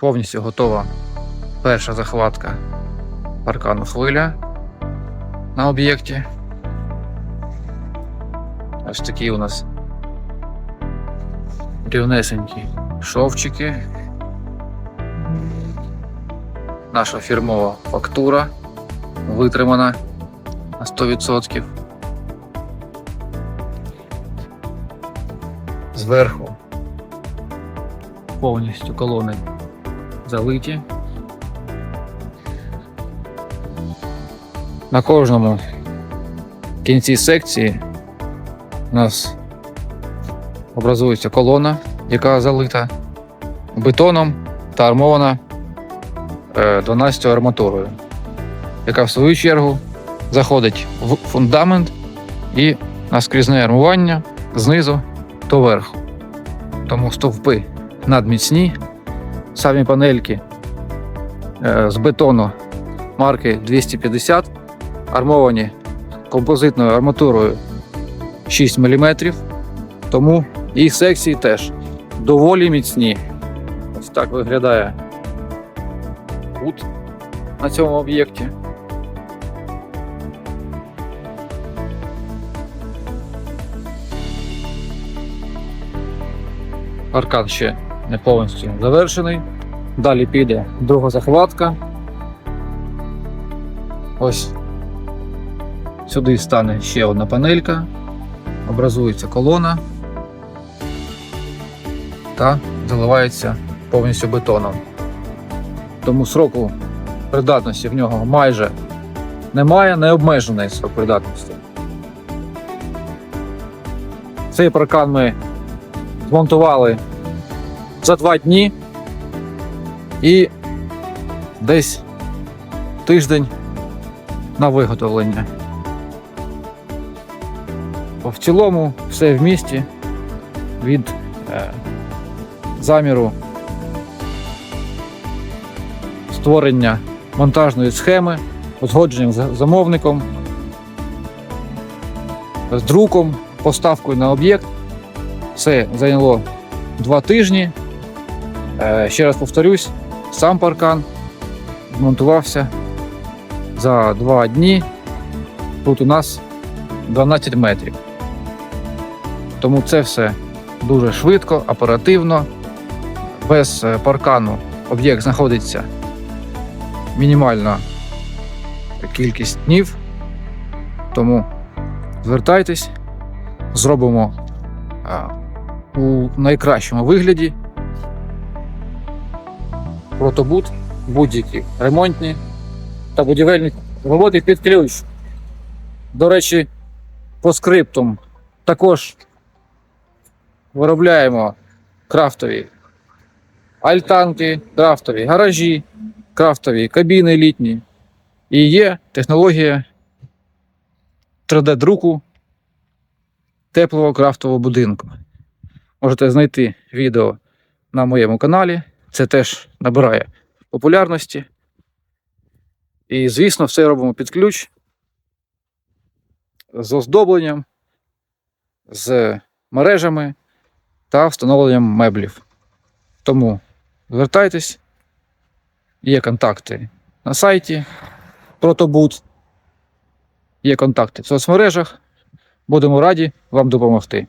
Повністю готова перша захватка паркану хвиля на об'єкті. Ось такі у нас рівнесенькі шовчики. Наша фірмова фактура витримана на 100%. Зверху повністю колони залиті. На кожному кінці секції у нас образується колона, яка залита бетоном та армована е, 12 арматурою, яка в свою чергу заходить в фундамент і наскрізне армування знизу до верху. Тому стовпи надміцні, самі панельки е, з бетону марки 250, армовані композитною арматурою 6 мм, тому і секції теж доволі міцні. Ось так виглядає кут на цьому об'єкті. Аркан ще не повністю завершений. Далі піде друга захватка. Ось сюди стане ще одна панелька, образується колона та заливається повністю бетоном. Тому сроку придатності в нього майже немає, не обмежений срок придатності. Цей паркан ми змонтували за два дні і десь тиждень на виготовлення. В цілому все в місті від е, заміру створення монтажної схеми, узгодженням з замовником, з друком, поставкою на об'єкт. Це зайняло два тижні. Е, Ще раз повторюсь, сам паркан змонтувався за два дні. Тут у нас 12 метрів. Тому це все дуже швидко, оперативно. Без е, паркану об'єкт знаходиться мінімальна кількість днів. Тому звертайтесь, зробимо у найкращому вигляді. Протобут, будь-які ремонтні та будівельні роботи під ключ. До речі, по скриптум також виробляємо крафтові альтанки, крафтові гаражі, крафтові кабіни літні. І є технологія 3D-друку теплого крафтового будинку. Можете знайти відео на моєму каналі. Це теж набирає популярності. І, звісно, все робимо під ключ з оздобленням, з мережами та встановленням меблів. Тому звертайтесь, є контакти на сайті Протобут, є контакти в соцмережах. Будемо раді вам допомогти.